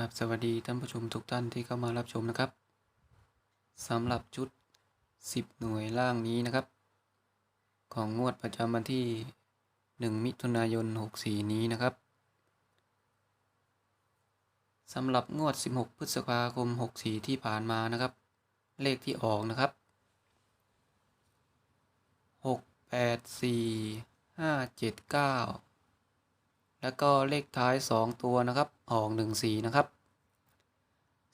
ครับสวัสดีท่านผู้ชมทุกท่านที่เข้ามารับชมนะครับสำหรับชุด 10 หน่วยล่างนี้นะครับ ของงวดประจำวันที่ 1 มิถุนายน 64 นี้นะครับสำหรับงวด 16 พฤษภาคม 64 ที่ผ่านมานะครับ เลขที่ออกนะครับ 6 8 4 5 7 9 แล้วก็เลขท้าย 2 ตัวนะครับ ออก1 4นะครับ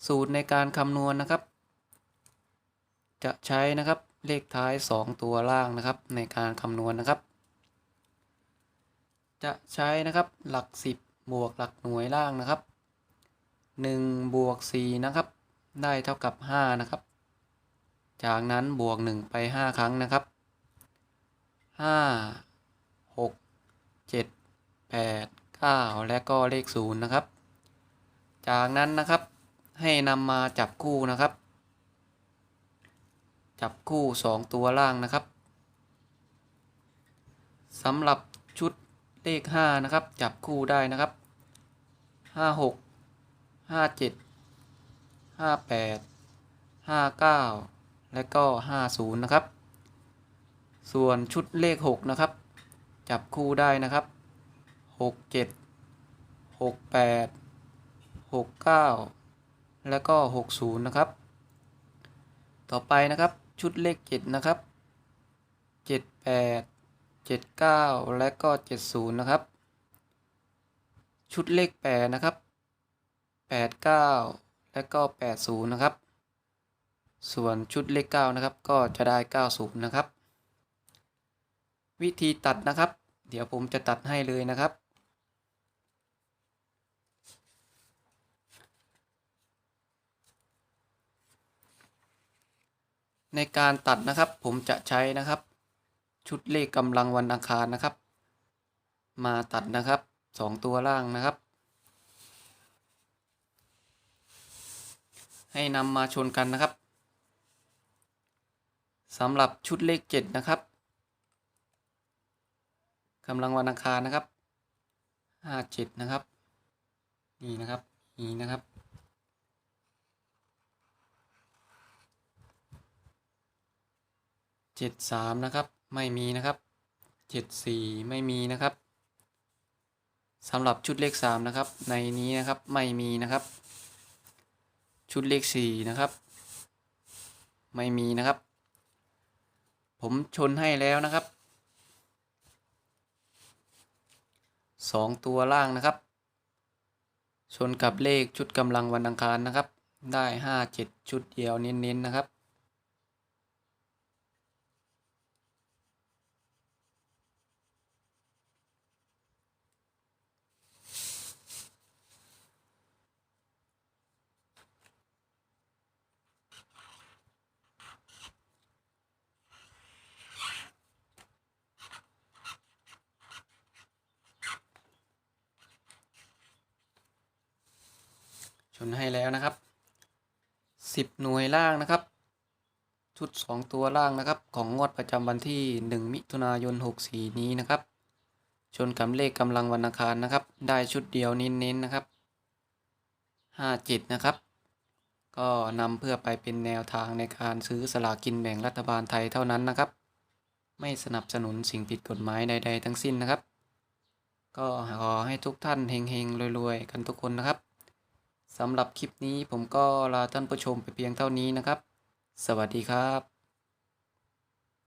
สูตรในการคำนวณนะครับ จะใช้นะครับเลขท้าย 2 ตัวล่างนะครับ ในการคำนวณนะครับ จะใช้นะครับหลัก 10 บวกหลักหน่วยล่างนะครับ1บวก4นะครับ ได้เท่ากับ 5 นะครับ จากนั้นบวก 1 ไป 5 ครั้งนะครับ 5 6 7 8 9 และก็เลข 0 นะครับ จากนั้นนะครับให้นำมาจับคู่นะครับ จับคู่ 2 ตัวล่างนะครับสำหรับชุดเลข 5 นะครับ จับคู่ได้นะครับ 56 57 58 59 และก็ 50 นะครับ ส่วนชุดเลข 6 นะครับ จับคู่ได้นะครับ หกเจ็ดหกแปดหกเก้าแล้วก็หกศูนย์นะครับ ต่อไปนะครับชุดเลขเจ็ดนะครับเจ็ดแปดเจ็ดเก้าและก็เจ็ดศูนย์นะครับ ชุดเลขแปดนะครับแปดเก้าและก็แปดศูนย์นะครับ ส่วนชุดเลขเก้านะครับ ก็จะได้เก้าศูนย์นะครับ วิธีตัดนะครับ เดี๋ยวผมจะตัดให้เลยนะครับ ในการตัดนะครับ ผมจะใช้นะครับ ชุดเลขกำลังวันอังคารนะครับ มาตัดนะครับสองตัวล่างนะครับ ให้นำมาชนกันนะครับสำหรับชุดเลขเจ็ดนะครับกำลังวันอังคารนะครับห้าเจ็ดนะครับ นี่นะครับ นี่นะครับ เจ็ดสามนะครับ ไม่มีนะครับเจ็ดสี่ไม่มีนะครับสำหรับชุดเลขสามนะครับ ในนี้นะครับไม่มีนะครับ ชุดเลขสี่นะครับ ไม่มีนะครับ ผมชนให้แล้วนะครับสองตัวล่างนะครับ ชนกับเลขชุดกำลังวันอังคารนะครับ ได้ห้าเจ็ดชุดเดียวเน้นๆนะครับ นให้แล้วนะครับสิบหน่วยล่างนะครับ ชุดสองตัวล่างนะครับ ของงวดประจำวันที่หนึ่งมิถุนายนหกสี่นี้นะครับ ชนกับเลขกำลังวันอังคารนะครับ ได้ชุดเดียวเน้นๆนะครับห้าจิตนะครับ ก็นำเพื่อไปเป็นแนวทางในการซื้อสลากกินแบ่งรัฐบาลไทยเท่านั้นนะครับ ไม่สนับสนุนสิ่งผิดกฎหมายใด ๆ ทั้งสิ้นนะครับ ก็ขอให้ทุกท่านเฮงๆรวยๆ กันทุกคนนะครับ สำหรับคลิปนี้ผมก็ลาท่านผู้ชมไปเพียงเท่านี้นะครับ สวัสดีครับ